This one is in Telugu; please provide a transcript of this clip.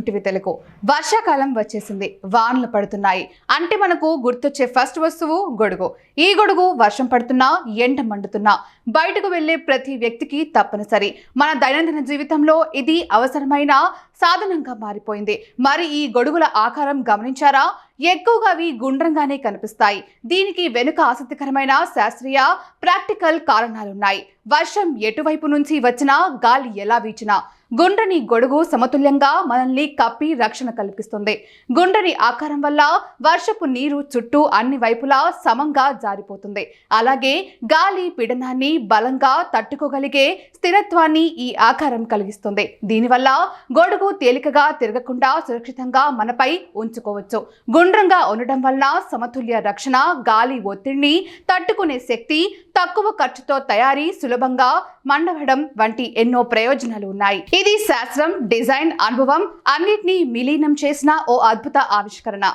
న్యూటివి తెలుగు వర్షాకాలం వచ్చేసింది. వానలు పడుతున్నాయి. అంటే మనకు గుర్తొచ్చే ఫస్ట్ వస్తువు గొడుగు. ఈ గొడుగు వర్షం పడుతున్నా ఎండ మండుతున్నా బయటకు వెళ్ళే ప్రతి వ్యక్తికి తప్పనిసరి. మన దైనందిన జీవితంలో ఇది అవసరమైన సాధనంగా మారిపోయింది. మరి ఈ గొడుగుల ఆకారం గమనించారా? ఎక్కువగా అవి గుండ్రంగానే కనిపిస్తాయి. దీనికి వెనుక ఆసక్తికరమైన శాస్త్రీయ ప్రాక్టికల్ కారణాలున్నాయి. వర్షం ఎటువైపు నుంచి వచ్చినా గాలి ఎలా వీచినా గుండ్రని గొడుగు సమతుల్యంగా మనల్ని కప్పి రక్షణ కల్పిస్తుంది. గుండ్రని ఆకారం వల్ల వర్షపు నీరు చుట్టూ అన్ని వైపులా సమంగా జారిపోతుంది. అలాగే గాలి పీడనాన్ని బలంగా తట్టుకోగలిగే స్థిరత్వాన్ని ఈ ఆకారం కలిగిస్తుంది. దీనివల్ల గొడుగు తేలికగా తిరగకుండా సురక్షితంగా మనపై ఉంచుకోవచ్చు. గుండ్రంగా ఉండడం వలన సమతుల్య రక్షణ గాలి ఒత్తిడిని తట్టుకునే శక్తి తక్కువ ఖర్చుతో తయారీ సులభంగా మండవడం వంటి ఎన్నో ప్రయోజనాలు ఉన్నాయి. ఇది శాస్త్రం డిజైన్ అనుభవం అన్నిటినీ విలీనం చేసిన ఓ అద్భుత ఆవిష్కరణ.